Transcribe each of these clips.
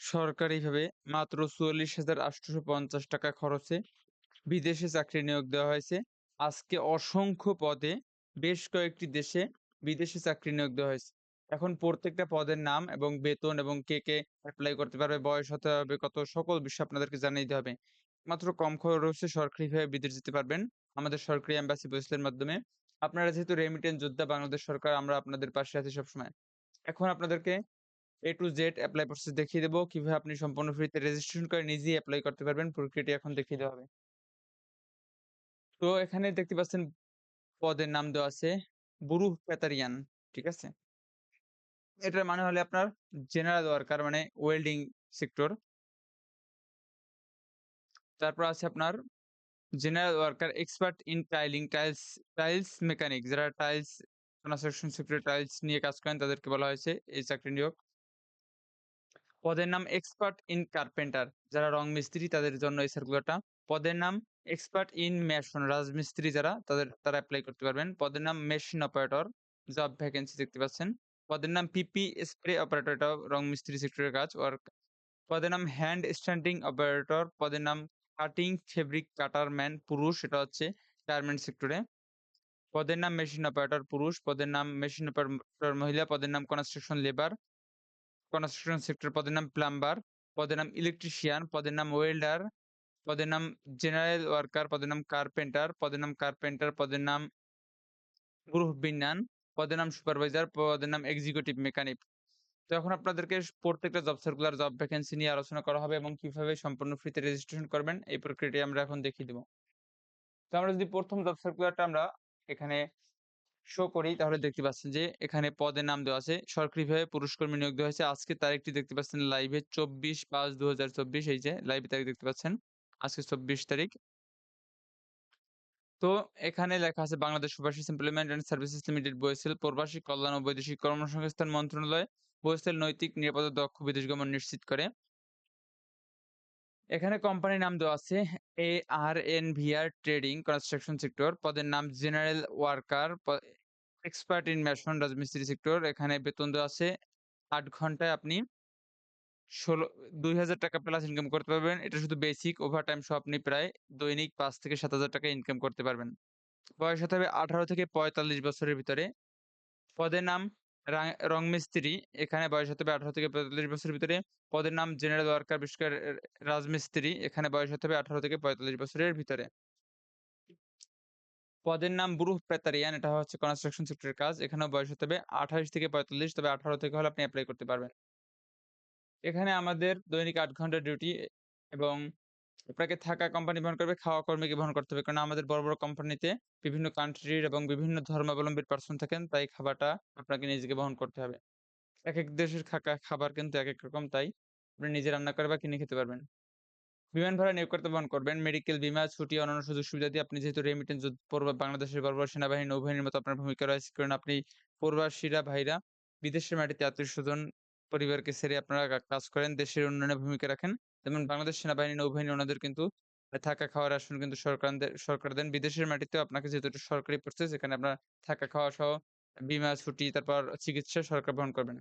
সরকারিভাবে মাত্র চুয়াল্লিশ হাজার আটশোশো পঞ্চাশ টাকা খরচে বিদেশে চাকরি নিয়োগ দেওয়া হয়েছে। আজকে অসংখ্য পদে বেশ কয়েকটি দেশে বিদেশে চাকরি নিয়োগ দেওয়া হয়েছে। এখন প্রত্যেকটা পদের নাম এবং বেতন এবং কে কে অ্যাপ্লাই করতে পারবে, বয়স হতে হবে, কত সকল বিষয় আপনাদেরকে জানিয়ে দিতে হবে। মাত্র কম খরচে সরকারিভাবে বিদেশ যেতে পারবেন আমাদের সরকারি এম্বাসি বৈসেলের মাধ্যমে। আপনারা যেহেতু রেমিটেন্স যোদ্ধা বাংলাদেশ সরকার, আমরা আপনাদের পাশে আছি সবসময়। এখন আপনাদেরকে A to Z apply process দেখিয়ে দেবো। কীভাবে আপনি সম্পূর্ণ ফ্রিতে রেজিস্ট্রেশন করে নিজেই অ্যাপ্লাই করতে পারবেন। প্রক্রিয়াটি এখন দেখিয়ে দেওয়া হবে। তো এখানে দেখতে পাচ্ছেন পদের নাম দেওয়া আছে বুরুহ পেতারিয়ান ঠিক আছে? এটার মানে হলে আপনার জেনারেল ওয়ার্কার মানে ওয়েল্ডিং সেক্টর তারপর আছে আপনার general worker expert in tiling tiles tiles mechanic যারা টাইলস কনস্ট্রাকশন সেক্টরে টাইলস নিয়ে কাজ করেন, তাদেরকে বলা হয়েছে এই চাকরি নিয়োগ। পদের নাম এক্সপার্ট ইন কার্পেন্টার যারা রং মিস্ত্রি, তাদের জন্য এই সার্কুলারটা পদের নাম এক্সপার্ট ইন মেশন রাজমিস্ত্রি যারা, তাদের, তারা অ্যাপ্লাই করতে পারবেন। পদের নাম মেশিন অপারেটর জব ভ্যাকেন্সি দেখতে পাচ্ছেন। পদের নাম পিপি স্প্রে অপারেটর এটাও রং মিস্ত্রি সেক্টরের কাজ। ওয়ার্ক পদের নাম হ্যান্ড স্ট্যান্ডিং অপারেটর পদের নাম কাটিং ফেব্রিক কাটার ম্যান পুরুষ, এটা হচ্ছে গার্মেন্ট সেক্টরে পদের নাম মেশিন অপারেটর পুরুষ। পদের নাম মেশিন অপারেটর মহিলা। পদের নাম কনস্ট্রাকশন লেবার কনস্ট্রাকশন সেক্টর পদের নাম প্লাম্বার পদের নাম ইলেকট্রিশিয়ান পদের নাম ওয়েল্ডার পদের নাম জেনারেল ওয়ার্কার পদের নাম কার্পেন্টার পদের নাম কার্পেন্টার পদের নাম গ্রুপ বিন্যান পদের নাম সুপারভাইজার পদের নাম এক্সিকিউটিভ মেকানিক তো এখন আপনাদেরকে প্রত্যেকটা জব সার্কুলার জব ভ্যাকেন্সি নিয়ে আলোচনা করা হবে এবং কীভাবে সম্পূর্ণ ফ্রিতে রেজিস্ট্রেশন করবেন, এই প্রক্রিয়াটি আমরা এখন দেখিয়ে দেবো। তো আমরা যদি প্রথম জব সার্কুলারটা আমরা এখানে শো করি তাহলে দেখতে পাচ্ছেন যে, এখানে পদের নাম দেওয়া আছে। সরকারিভাবে পুরুষ কর্মী নিয়োগ দেওয়া হয়েছে। আজকে তারিখটি দেখতে পাচ্ছেন লাইভে চব্বিশ পাঁচ দু এই যে লাইভে তারিখ দেখতে পাচ্ছেন। আজকে চব্বিশ তারিখ। তো এখানে লেখা আছে, বাংলাদেশ প্রবাসী এমপ্লয়মেন্ট অ্যান্ড সার্ভিসেস লিমিটেড বৈসেল প্রবাসী কল্যাণ ও বৈদেশিক কর্মসংস্থান মন্ত্রণালয় বৈসেল নৈতিক নিরাপদ দক্ষ বিদেশ গমন নিশ্চিত করে। এখানে কোম্পানির নাম দেওয়া আছে A R N VR trading construction sector পদের নাম general worker expert in mason রাজমিস্ত্রি সেক্টর এখানে বেতন দেওয়া আছে আট ঘন্টায় আপনি ষোলো, দুই হাজার টাকা প্লাস ইনকাম করতে পারবেন। এটা শুধু বেসিক ওভার টাইম সহ আপনি প্রায় দৈনিক পাঁচ থেকে সাত হাজার টাকা ইনকাম করতে পারবেন। বয়স হতে হবে আঠারো থেকে পঁয়তাল্লিশ বছরের ভিতরে। পদের নাম রং মিস্ত্রি। এখানে বয়স হতে হবে আঠারো থেকে পঁয়তাল্লিশ বছরের ভিতরে। পদের নাম জেনারেল ওয়ার্কার বিশেষ করে রাজমিস্ত্রি। এখানে বয়স হতে হবে আঠারো থেকে পঁয়তাল্লিশ বছরের ভিতরে। পদের নাম ব্রুহ প্রেতারিয়ান। এটা হচ্ছে কনস্ট্রাকশন সেক্টরের কাজ। এখানেও বয়স হতে হবে আঠাশ থেকে পঁয়তাল্লিশ, তবে আঠারো থেকে হলে আপনি অ্যাপ্লাই করতে পারবেন। এখানে আমাদের দৈনিক আট ঘণ্টা ডিউটি এবং আপনাকে থাকা কোম্পানি বহন করবে, খাওয়া কর্মীকে বহন করতে হবে। কারণ আমাদের বড় বড় কোম্পানিতে বিভিন্ন কান্ট্রির এবং বিভিন্ন ধর্মাবলম্বীর পার্সন থাকেন, তাই খাবারটা আপনাকে নিজেকে বহন করতে হবে। এক এক দেশের খাবার কিন্তু এক এক রকম, তাই আপনি নিজে রান্না করে বা কিনে খেতে পারবেন। বিমান ভাড়া নিয়োগ করতে বহন করবেন। মেডিকেল বিমা, ছুটি, অন্যান্য সুযোগ সুবিধা দিয়ে আপনি যেহেতু রেমিটেন্স পূর্ব বাংলাদেশের বড় সেনাবাহিনী নৌবাহিনীর মতো আপনার ভূমিকা রয়েছে। কারণ আপনি প্রবাসীরা, ভাইরা বিদেশের মাটিতে আত্মীয় স্বজন, পরিবারকে ছেড়ে আপনারা কাজ করেন, দেশের উন্নয়নে ভূমিকা রাখেন। যেমন বাংলাদেশ সেনাবাহিনী, নৌবাহিনী ওনাদের কিন্তু থাকা খাওয়ার আসন কিন্তু সরকার সরকার দেন। বিদেশের মাটিতেও আপনাকে যেহেতু সরকারি প্রসেস এখানে আপনার থাকা খাওয়া সহ বিমা, ছুটি, তারপর চিকিৎসা সরকার বহন করবেন।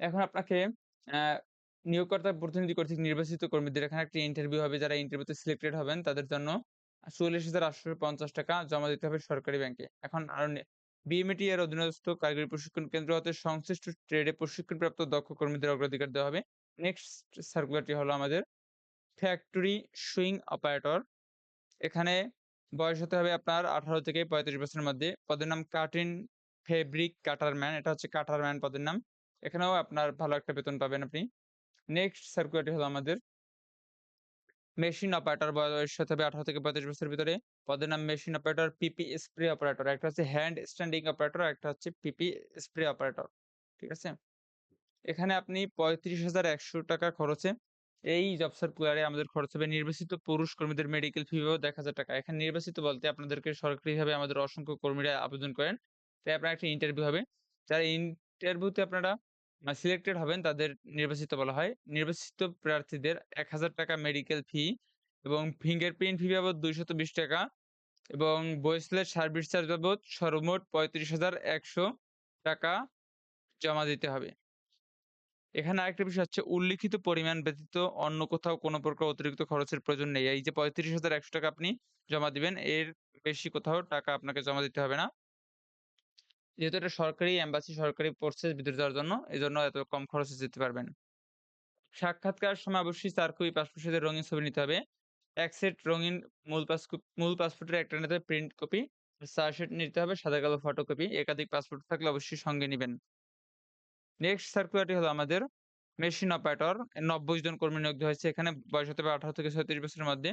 এখন আপনাকে নিয়োগকর্তা প্রতিনিধি কর্তৃক নির্বাচিত কর্মীদের এখানে একটি ইন্টারভিউ হবে। যারা ইন্টারভিউতে সিলেক্টেড হবেন, তাদের জন্য চল্লিশ হাজার আটশো পঞ্চাশ টাকা জমা দিতে হবে সরকারি ব্যাংকে এখন আরও বিএমএটি এর অধীনস্থ কারিগরি প্রশিক্ষণ কেন্দ্র হতে সংশ্লিষ্ট ট্রেডে প্রশিক্ষণপ্রাপ্ত দক্ষ কর্মীদের অগ্রাধিকার দেওয়া হবে। নেক্সট সার্কুলারটি হলো আমাদের ফ্যাক্টরি সুইং অপারেটর এখানে বয়স হতে হবে আপনার আঠারো থেকে পঁয়ত্রিশ বছরের মধ্যে। পদের নাম কাটিন ফেব্রিক কাটার ম্যান এটা হচ্ছে কাটার ম্যান পদের নাম। এখানেও আপনার ভালো একটা বেতন পাবেন আপনি। নেক্সট সার্কুলারটি হলো আমাদের মেশিন অপারেটর বয়স হতে হবে আঠারো থেকে পঁয়ত্রিশ বছরের ভিতরে। পদের নাম machine operator PP spray operator একটা হচ্ছে হ্যান্ড স্ট্যান্ডিং অপারেটর একটা হচ্ছে পিপি স্প্রে অপারেটর ঠিক আছে? এখানে আপনি পঁয়ত্রিশ হাজার একশো টাকা খরচে এই জব সার্কুলারে আমাদের খরচ হবে। নির্বাচিত পুরুষ কর্মীদের মেডিকেল ফি এক হাজার টাকা। এখানে নির্বাচিত বলতে আপনাদেরকে সরকারিভাবে আমাদের অসংখ্য কর্মীরা আবেদন করেন। তাই আপনার একটা ইন্টারভিউ হবে। যারা ইন্টারভিউতে আপনারা সিলেক্টেড হবেন তাদের নির্বাচিত বলা হয় নির্বাচিত প্রার্থীদের এক হাজার টাকা মেডিকেল ফি এবং ফিঙ্গারপ্রিন্ট ফি বাবদ দুইশত বিশ টাকা এবং বয়সলের সার্ভিস চার্জ বাবদ সর্বমোট পঁয়ত্রিশ হাজার একশো টাকা জমা দিতে হবে এখানে আরেকটা বিষয় হচ্ছে উল্লিখিত পরিমাণ ব্যতীত অন্য কোথাও কোনো প্রকার অতিরিক্ত খরচের প্রয়োজন নেই। এই যে ৳৩৫,১০০ আপনি জমা দিবেন, এর বেশি কোথাও টাকা আপনাকে জমা দিতে হবে না। যেহেতু এটা সরকারি এম্বাসি, সরকারি প্রসেস ভিতরে যাওয়ার জন্য, এজন্য এত কম খরচে যেতে পারবেন। সাক্ষাৎকার সময় অবশ্যই ৪ কপি পাসপোর্ট সাইজের রঙিন ছবি নিতে হবে। এক সেট রঙিন মূল পাসকপ মূল পাসপোর্টের একটা নিতে হবে প্রিন্ট কপি, চার সেট নিতে হবে সাদা কালো ফটোকপি। একাধিক পাসপোর্ট থাকলে অবশ্যই সঙ্গে নিবেন। নেক্সট সার্কুলারটি হলো আমাদের মেশিন অপারেটর ৯০ জন কর্মী নিয়োগ হয়েছে। এখানে বয়স হতে হবে ১৮ থেকে ৩৬ বছরের মধ্যে।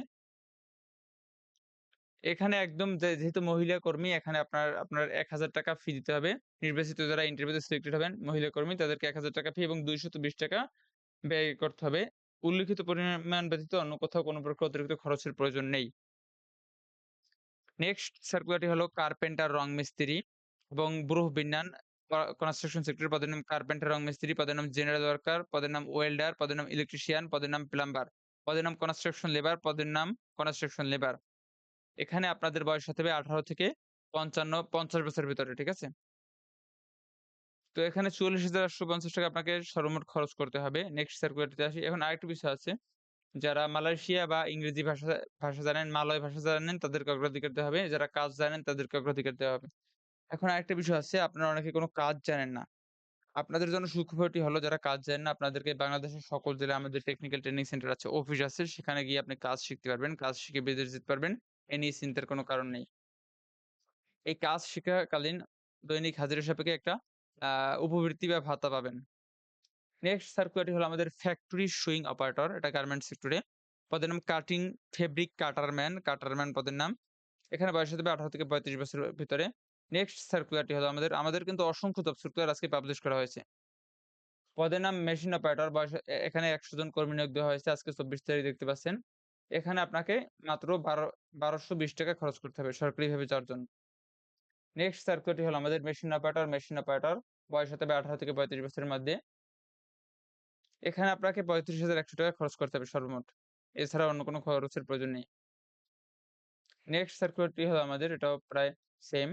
এখানে একদম যেহেতু মহিলা কর্মী এখানে আপনার আপনার ৳১,০০০ ফি দিতে হবে। নির্বাচিত যারা ইন্টারভিউতে সিলেক্টেড হবেন মহিলা কর্মী তাদেরকে ৳১,০০০ ফি এবং ৳২২০ ব্যয় করতে হবে। উল্লিখিত পরিমাণ ব্যতীত অন্য কোথাও কোনো প্রকার অতিরিক্ত খরচের প্রয়োজন নেই। নেক্সট সার্কুলারটি হলো কার্পেন্টার রং মিস্ত্রি এবং ব্রুহ বিন্যান কনস্ট্রাকশন সেক্টর পদের নাম কার্পেন্টার রং মিস্ত্রি, পদের নাম জেনারেল ওয়ার্কার, পদের নাম ওয়েল্ডার, পদের নাম ইলেকট্রিশিয়ান, পদের নাম প্লাম্বার, পদের নাম কনস্ট্রাকশন লেবার, পদের নাম কনস্ট্রাকশন লেবার। এখানে আপনাদের বয়স হতে হবে ১৮ থেকে ৫৫ ৫০ বছরের ভিতরে, ঠিক আছে? তো এখানে ৳৪৪,৮৫০ আপনাকে সর্বমোট খরচ করতে হবে। নেক্সট সার্কুলারটিতে আসি। এখন আরেকটা বিষয় আছে। যারা মালয়েশিয়া বা ইংরেজি ভাষা ভাষা জানেন, মালয় ভাষা জানেন তাদেরকে অগ্রাধিকার দেওয়া হবে। যারা কাজ জানেন তাদেরকে অগ্রাধিকার দেওয়া হবে। এখন আরেকটা বিষয় আছে আপনারা অনেকে কোনো কাজ জানেন না। আপনাদের জন্য সুখবরটি হলো যারা কাজ জানেন না আপনাদেরকে বাংলাদেশের সকল জেলায় আমাদের টেকনিক্যাল ট্রেনিং সেন্টার আছে, অফিস আছে। সেখানে গিয়ে আপনি কাজ শিখতে পারবেন। কাজ শিখে বিদেশ যেতে পারবেন। এ নিয়ে চিন্তার কোনো কারণ নেই। এই কাজ শিখাকালীন দৈনিক হাজিরা সাপেক্ষে একটা উপবৃত্তি বা ভাতা পাবেন। নেক্সট সার্কুলারটি হলো আমাদের ফ্যাক্টরি সুইং অপারেটর। এটা গার্মেন্টস সেক্টরে। পদের নাম কাটিং ফেব্রিক কাটারম্যান, কাটারম্যান পদের নাম। এখানে বয়স হতে হবে ১৮ থেকে ৩৫ বছরের ভিতরে। নেক্সট সার্কুলারটি হলো আমাদের আমাদের কিন্তু অসংখ্য জব সার্কুলার আজকে পাবলিশ করা হয়েছে। পদের নাম মেশিন অপারেটর বয়স এখানে ১০০ জন কর্মী নিয়োগ দেওয়া হয়েছে। আজকে ২৪ তারিখ দেখতে পাচ্ছেন। এখানে আপনাকে মাত্র বারো ৳১,২২০ খরচ করতে হবে সরকারিভাবে যাওয়ার জন্য। নেক্সট সার্কুলারটি হলো আমাদের মেশিন অপারেটর, মেশিন অপারেটর বয়স হতে হবে ১৮ থেকে ৩৫ বছরের মধ্যে। এখানে আপনাকে ৳৩৫,১০০ খরচ করতে হবে সর্বমোট। এছাড়া অন্য কোনো খরচের প্রয়োজন নেই। নেক্সট সার্কুলারটি হলো আমাদের এটাও প্রায় সেম।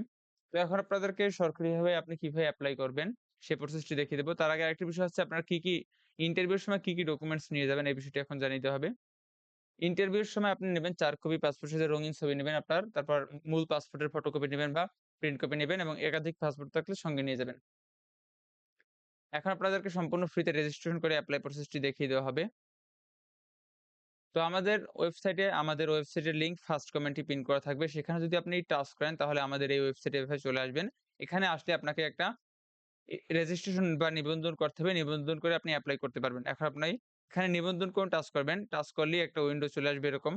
তো এখন আপনাদেরকে সরকারিভাবে আপনি কীভাবে এপ্লাই করবেন সে প্রসেসটি দেখিয়ে দেব। তার আগে আরেকটি বিষয় হচ্ছে আপনার কি, কি ইন্টারভিউর সময় কি, কি ডকুমেন্টস নিয়ে যাবেন এই বিষয়টি এখন জানিয়ে দিতে হবে। ইন্টারভিউর সময় আপনি নেবেন চার কপি পাসপোর্ট সাইজের রঙিন ছবি নেবেন আপনার। তারপর মূল পাসপোর্টের ফটোকপি নেবেন বা প্রিন্ট কপি নিবেন এবং একাধিক পাসপোর্ট থাকলে সঙ্গে নিয়ে যাবেন। এখন আপনাদেরকে সম্পূর্ণ ফ্রিতে রেজিস্ট্রেশন করে এপ্লাই প্রসেসটি দেখিয়ে দেওয়া হবে। তো আমাদের ওয়েবসাইটে আমাদের ওয়েবসাইটের লিংক ফার্স্ট কমেন্টে পিন করা থাকবে। সেখানে যদি আপনি টাচ করেন, তাহলে আমাদের এই ওয়েবসাইটে এভাবে চলে আসবেন। এখানে আসলে আপনাকে একটা রেজিস্ট্রেশন বা নিবন্ধন করতে হবে। নিবন্ধন করে আপনি এপ্লাই করতে পারবেন। এখন আপনি এখানে নিবন্ধন করুন টাচ করবেন। টাচ করলেই একটা উইন্ডো চলে আসবে এরকম।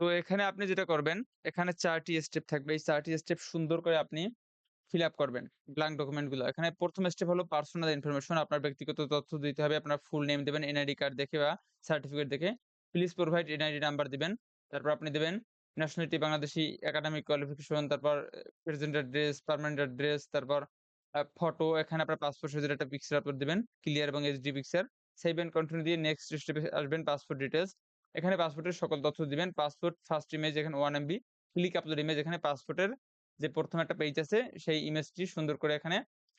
তো এখানে আপনি যেটা করবেন, এখানে ৪ টি স্টেপ থাকবে। এই ৪ টি স্টেপ সুন্দর করে আপনি ফিল আপ করবেন। ব্ল্যাংক ডকুমেন্টগুলো। এখানে ১ম স্টেপ হলো পার্সোনাল ইনফরমেশন। আপনার ব্যক্তিগত তথ্য দিতে হবে। আপনার ফুল নেম দিবেন, এনআইডি কার্ড দেখে বা সার্টিফিকেট দেখে। প্লিজ প্রোভাইড এনআইডি নাম্বার দিবেন। তারপর আপনি দিবেন ন্যাশনালিটি বাংলাদেশি, একাডেমিক কোয়ালিফিকেশন, তারপর প্রেজেন্ট অ্যাড্রেস, পার্মানেন্ট অ্যাড্রেস, তারপর ফটো এখানে আপনার পাসপোর্ট সাইজের একটা পিকচার আপলোড দিবেন। ক্লিয়ার এবং HD picture. Save and continue দিয়ে নেক্সট স্টেপে আসবেন পাসপোর্ট ডিটেইলস। এখানে পাসপোর্টের সকল তথ্য দিবেন। পাসপোর্ট ফার্স্ট ইমেজ এখানে one MB. Click upload image এখানে পাসপোর্টের যে প্রথম একটা পেজ আছে, সেই ইমেজটি সুন্দর করে এখানে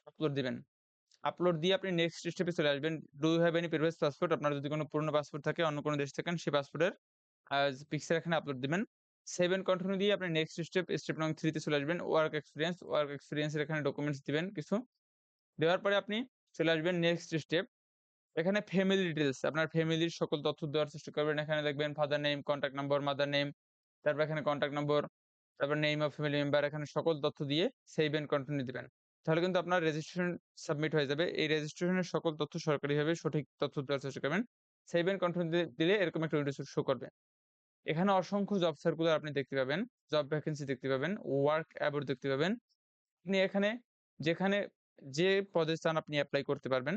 আপলোড দিবেন। আপলোড দিয়ে আপনি নেক্সট স্টেপে চলে আসবেন। Do you have any previous passport? আপনার যদি কোনো পুরনো পাসপোর্ট থাকে, অন্য কোনো দেশ থাকেন, সেই পাসপোর্টের পিকচার এখানে আপলোড দিবেন। সেভ এন্ড কন্টিনিউ দিয়ে আপনি নেক্সট স্টেপ, স্টেপ নং 3 তে চলে আসবেন। ওয়ার্ক এক্সপিরিয়েন্স ওয়ার্ক এক্সপেরিয়েন্স এর এখানে ডকুমেন্টস দিবেন কিছু। দেওয়ার পরে আপনি চলে আসবেন নেক্সট স্টেপ। এখানে ফ্যামিলি ডিটেলস আপনার ফ্যামিলির সকল তথ্য দেওয়ার চেষ্টা করবেন। এখানে দেখবেন father name, contact number, mother name, তারপর এখানে কনট্যাক্ট নম্বর, তারপর নেম অফ ফ্যামিলি মেম্বার এখানে সকল তথ্য দিয়ে সেভ এন্ড কন্টিনিউ দিবেন। তাহলে কিন্তু আপনার রেজিস্ট্রেশন সাবমিট হয়ে যাবে। এই রেজিস্ট্রেশনের সকল তথ্য সরকারিভাবে সঠিক তথ্য দেওয়ার চেষ্টা করবেন। সেভ এন্ড কন্টিনিউ দিলে এরকম একটা উইন্ডো শো করবে। এখানে অসংখ্য জব সার্কুলার আপনি দেখতে পাবেন, জব ভ্যাকেন্সি দেখতে পাবেন, ওয়ার্ক অ্যাবাউট দেখতে পাবেন। আপনি এখানে যেখানে যে পদে চান আপনি এপ্লাই করতে পারবেন।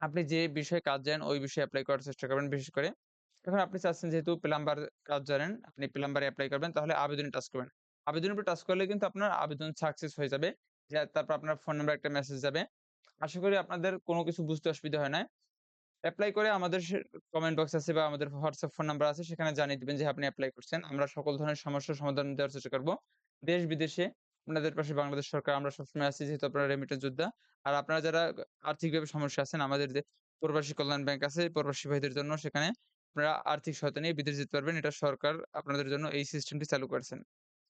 আপনি যে বিষয়ে কাজ জানেন ওই বিষয়ে এপ্লাই করার চেষ্টা করবেন বিশেষ করে। এখন আপনি চাচ্ছেন যেহেতু প্লাম্বার কাজ জানেন, আপনি প্লাম্বারে এপ্লাই করবেন তাহলে আবেদনে টাচ করবেন। আবেদনের উপর টাচ করলে কিন্তু আপনার আবেদন সাকসেস হয়ে যাবে। তারপর আপনার ফোন নাম্বারে একটা মেসেজ যাবে। আশা করি আপনাদের কোনো কিছু বুঝতে অসুবিধা হয় নাই। এপ্লাই করে আমাদের কমেন্ট বক্স আছে বা আমাদের হোয়াটসঅ্যাপ ফোন নাম্বার আছে সেখানে জানিয়ে দিবেন যে আপনি এপ্লাই করছেন। আমরা সকল ধরনের সমস্যার সমাধান দেওয়ার চেষ্টা করব। দেশ বিদেশে আপনাদের পাশে বাংলাদেশ সরকার আমরা সবসময় আছি যেহেতু আপনারা রেমিটেন্স যোদ্ধা। আর আপনারা যারা আর্থিকভাবে সমস্যা আছেন আমাদের যে প্রবাসী কল্যাণ ব্যাংক আছে, প্রবাসী ভাইদের জন্য সেখানে আপনারা আর্থিক সহায়তা নিয়ে বিদেশ যেতে পারবেন। এটা সরকার আপনাদের জন্য এই সিস্টেমটি চালু করেছেন।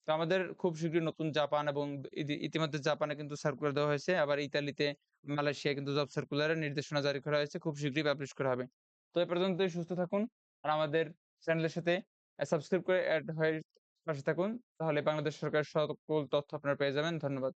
তো আমাদের খুব শীঘ্রই নতুন জাপান এবং ইতিমধ্যে জাপানে কিন্তু সার্কুলার দেওয়া হয়েছে। আবার ইতালিতে, মালয়েশিয়া কিন্তু জব সার্কুলারের নির্দেশনা জারি করা হয়েছে। খুব শীঘ্রই পাবলিশ করা হবে। তো এ পর্যন্ত সুস্থ থাকুন। আর আমাদের চ্যানেলের সাথে সাবস্ক্রাইব করে অ্যাড হয়ে পাশে থাকুন। তাহলে বাংলাদেশ সরকারের সকল তথ্য আপনারা পেয়ে যাবেন। ধন্যবাদ।